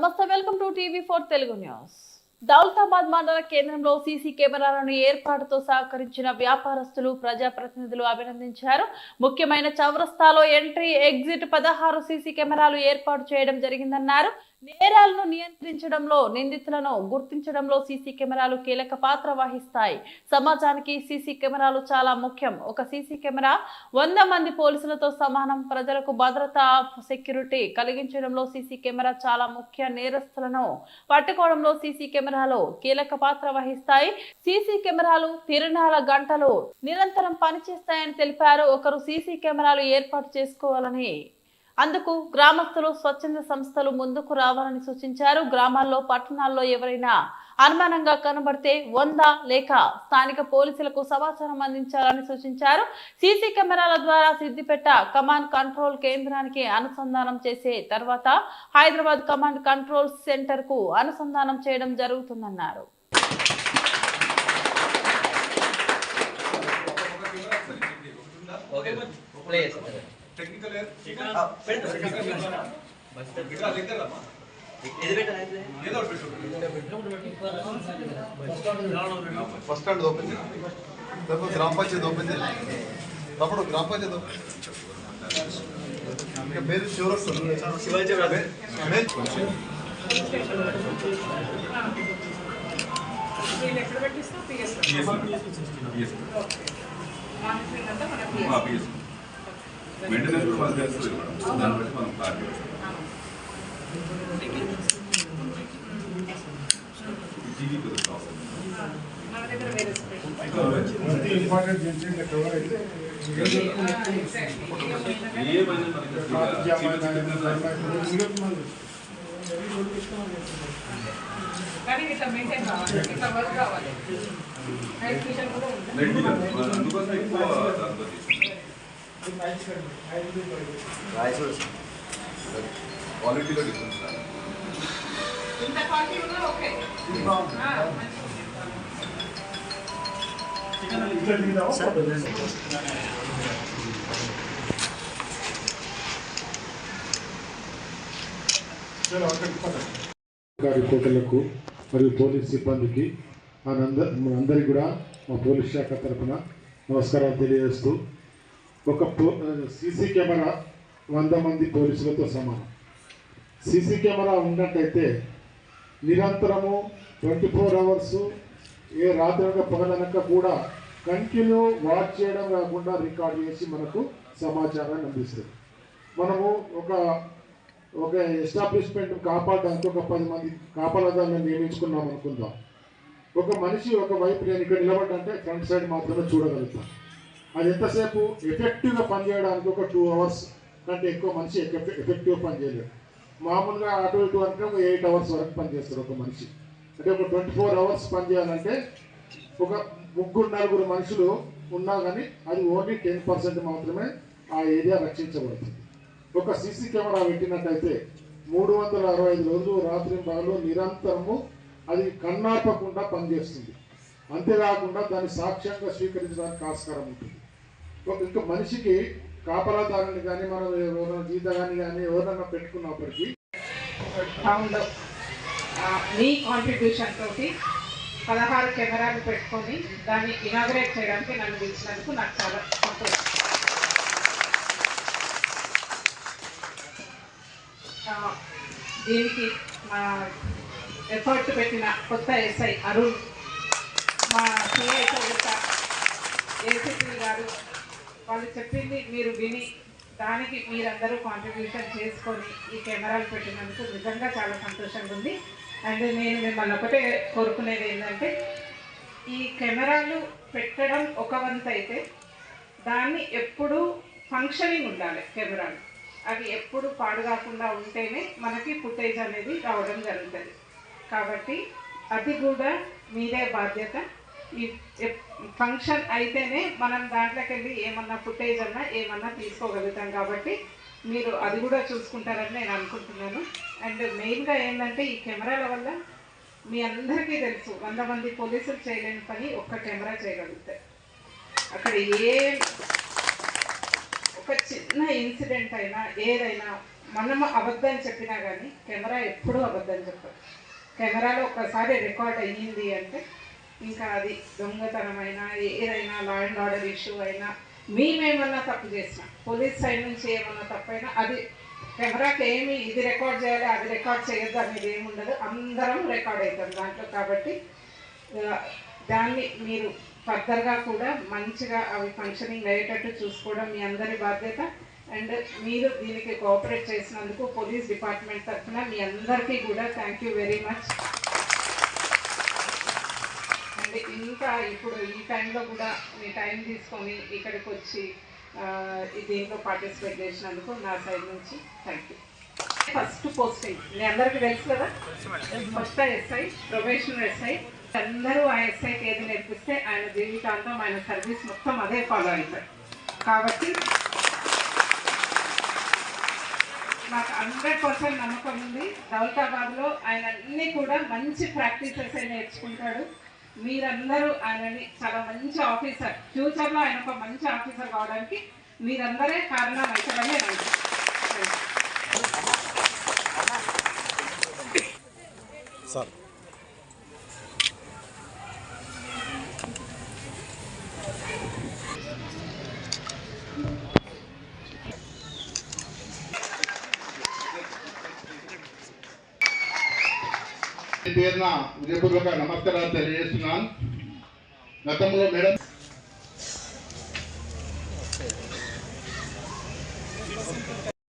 నమస్తే welcome to TV four Telugu news. Daulatabad మండల కేంద్రంలో సీసీ కెమెరాలను ఏర్పాటుతో సహకరించిన వ్యాపారస్తులు ప్రజాప్రతినిధులు అభినందించారు. ముఖ్యమైన చౌరస్తాలో ఎంట్రీ ఎగ్జిట్ పదహారు సీసీ కెమెరాలు ఏర్పాటు చేయడం జరిగిందన్నారు. నేరాలను నియంత్రించడంలో నిందితులను గుర్తించడంలో సీసీ కెమెరాలు కీలక పాత్ర వహిస్తాయి. సమాజానికి సీసీ కెమెరాలు చాలా ముఖ్యం. ఒక సీసీ కెమెరా వంద మంది పోలీసులతో సమానం. ప్రజలకు భద్రత సెక్యూరిటీ కలిగించడంలో సీసీ కెమెరా చాలా ముఖ్య నేరస్తులను పట్టుకోవడంలో సీసీ కెమెరాలు కీలక పాత్ర వహిస్తాయి. సీసీ కెమెరాలు తిరునాల గంటలు నిరంతరం పనిచేస్తాయని తెలిపారు. ఒకరు సీసీ కెమెరాలు ఏర్పాటు చేసుకోవాలని అందుకు గ్రామస్తులు స్వచ్ఛంద సంస్థలు ముందుకు రావాలని సూచించారు. గ్రామాల్లో పట్టణాల్లో ఎవరైనా అనుమానంగా కనబడితే వంద లేక స్థానిక పోలీసులకు సమాచారం అందించాలని సూచించారు. సీసీ కెమెరాల ద్వారా సిద్దిపేట కమాండ్ కంట్రోల్ కేంద్రానికి అనుసంధానం చేసే తర్వాత హైదరాబాద్ కమాండ్ కంట్రోల్ సెంటర్కు అనుసంధానం చేయడం జరుగుతుందన్నారు. ఓకే ప్లే చేస్తాను టెక్నికల్ ఆ, పెడతా. ఇది పెట్టాను అయితే. ఏదో ఒకటి ఫస్ట్ స్టాండ్ ఓపెన్ చేయండి తర్వాత గ్రామ పంచాయతీ ఓపెన్ చేయండి తప్పుడు గ్రామ పంచాయతీ ఓపెన్ ఇంకా మీరు చివరి వస్తుంది శివాజీ బ్రదర్. నేను ఎక్కడ పెట్టిస్తా పిఎస్ మానిటరింగ్ అంతా మన పిఎస్ మెయింటెనెన్స్ కూడా మనకు తెలుస్తుంది మేడం దాన్ని బట్టి మనం క్లారిటీ జీవీ కదా ప్రాబ్లం మన దగ్గర వేరే స్ప్రెడ్ ఏమైనా మనకి కానీ ఇట్లా మెయింటైన్ కావాలి ఇట్లా వర్క్ కావాలి నైట్ విషన్ కూడా ఉంటుంది నెట్ అందుకోసం ఎక్కువ క్వాలిటీలో డిఫరెన్స్ గారి కోటలకు మరియు పోలీస్ సిబ్బందికి మనంద మనందరికీ కూడా మా పోలీస్ శాఖ తరఫున నమస్కారాలు తెలియజేస్తూ ఒక సీసీ కెమెరా వంద మంది పోలీసులతో సమానం. సీసీ కెమెరా ఉన్నట్టయితే నిరంతరము ట్వంటీ ఫోర్ అవర్స్ ఏ రాత్రనక పగలనక కూడా కంటిన్యూ వాచ్ చేయడం కాకుండా రికార్డ్ చేసి మనకు సమాచారాన్ని అందిస్తుంది. మనము ఒక ఒక ఎస్టాబ్లిష్మెంట్ కాపాడడానికి ఒక పది మంది కాపాడదాన్ని నియమించుకున్నాం అనుకుందాం ఒక మనిషి ఒక వైపు నేను ఇక్కడ నిలబడ్డంటే ఫ్రంట్ సైడ్ మాత్రమే చూడగలుగుతాను అది ఎంతసేపు ఎఫెక్టివ్గా పనిచేయడానికి ఒక టూ అవర్స్ కంటే ఎక్కువ మనిషి ఎఫెక్టివ్ పనిచేయలేడు మామూలుగా అటు ఇటు అంటే ఎయిట్ అవర్స్ వరకు పనిచేస్తారు ఒక మనిషి. అంటే ఒక ట్వంటీ ఫోర్ అవర్స్ పని చేయాలంటే ఒక ముగ్గురు నలుగురు మనుషులు ఉన్నా కానీ అది ఓన్లీ టెన్ పర్సెంట్ మాత్రమే ఆ ఏరియా రక్షించబడుతుంది. ఒక సీసీ కెమెరా పెట్టినట్టయితే మూడు వందల అరవై ఐదు రోజులు రాత్రి పగలు నిరంతరము అది కన్నాపకుండా పనిచేస్తుంది. అంతేకాకుండా దాన్ని సాక్ష్యంగా స్వీకరించడానికి ఆస్కారం ఉంటుంది. ఇంకా మనిషికి కాపలాదారుని కానీ మనం ఎవరైనా జీతగాని కానీ ఎవరైనా పెట్టుకున్నప్పటికీ టౌన్లో మీ కాంట్రిబ్యూషన్ తోటి పదహారు కెమెరాలు పెట్టుకొని దాన్ని ఇనాగ్రేట్ చేయడానికి నన్ను పిలిచినందుకు నాకు చాలా సంతోషం. దీనికి మా ఎఫర్ట్ పెట్టిన కొత్త ఎస్ఐ అరుణ్ మా సిఐ ఏసీపీ గారు వాళ్ళు చెప్పింది మీరు విని దానికి మీరందరూ కాంట్రిబ్యూషన్ చేసుకొని ఈ కెమెరాలు పెట్టినందుకు నిజంగా చాలా సంతోషంగా ఉంది. అండ్ నేను మిమ్మల్ని ఒకటే కోరుకునేది ఏంటంటే ఈ కెమెరాలు పెట్టడం ఒక వంత అయితే దాన్ని ఎప్పుడు ఫంక్షనింగ్ ఉండాలి కెమెరాలు. అవి ఎప్పుడు పాడు కాకుండా ఉంటేనే మనకి ఫుటేజ్ అనేది రావడం జరుగుతుంది. కాబట్టి అది కూడా మీదే బాధ్యత. ఈ ఫంక్షన్ అయితేనే మనం దాంట్లోకి వెళ్ళి ఏమన్నా ఫుటేజ్ అన్నా ఏమన్నా తీసుకోగలుగుతాం కాబట్టి మీరు అది కూడా చూసుకుంటారని నేను అనుకుంటున్నాను. అండ్ మెయిన్గా ఏంటంటే ఈ కెమెరాల వల్ల మీ అందరికీ తెలుసు వంద మంది పోలీసులు చేయలేని పని ఒక్క కెమెరా చేయగలుగుతాయి అక్కడ ఏ ఒక చిన్న ఇన్సిడెంట్ అయినా ఏదైనా మనము అబద్ధం చెప్పినా కానీ కెమెరా ఎప్పుడూ అబద్ధం చెప్పదు. కెమెరాలో ఒక్కసారి రికార్డ్ అయ్యింది అంటే ఇంకా అది దొంగతనమైనా ఏదైనా లా అండ్ ఆర్డర్ ఇష్యూ అయినా మేమేమన్నా తప్పు చేసినా పోలీస్ సైడ్ నుంచి ఏమన్నా తప్పైనా అది కెమెరాకి ఏమి ఇది రికార్డ్ చేయాలి అది రికార్డ్ చేయొద్దు అనేది ఏమి ఉండదు. అందరం రికార్డ్ అవుతాం దాంట్లో కాబట్టి దాన్ని మీరు ఫర్దర్గా కూడా మంచిగా అవి ఫంక్షనింగ్ అయ్యేటట్టు చూసుకోవడం మీ అందరి బాధ్యత. అండ్ మీరు దీనికి కోఆపరేట్ చేసినందుకు పోలీస్ డిపార్ట్మెంట్ తరఫున మీ అందరికీ కూడా థ్యాంక్ యూ వెరీ మచ్ అంటే ఇంకా ఇప్పుడు ఈ టైంలో కూడా మీ టైం తీసుకొని ఇక్కడికి వచ్చి దీంట్లో పార్టిసిపేట్ చేసినందుకు నా సైడ్ నుంచి థ్యాంక్ యూ ఫస్ట్ పోస్టింగ్ మీ అందరికీ తెలుసు కదా? ఫస్ట్ ఎస్ఐ ప్రొఫెషనల్ ఎస్ఐ అందరూ ఆ ఎస్ఐకి ఏది నేర్పిస్తే ఆయన జీవితాంతం ఆయన సర్వీస్ మొత్తం అదే ఫాలో అవుతారు కాబట్టి నాకు హండ్రెడ్ పర్సెంట్ నమ్మకం ఉంది. దౌలతాబాద్లో ఆయన అన్నీ కూడా మంచి ప్రాక్టీసెస్ నేర్చుకుంటాడు. మీరందరూ ఆయనని చాలా మంచి ఆఫీసర్. ఫ్యూచర్లో ఆయన ఒక మంచి ఆఫీసర్ కావడానికి మీరందరే కారణం అవుతారని నేను సార్ పేరున హృదయపూర్వక నమస్కారాలు తెలియజేస్తున్నాను. గతంలో మేడం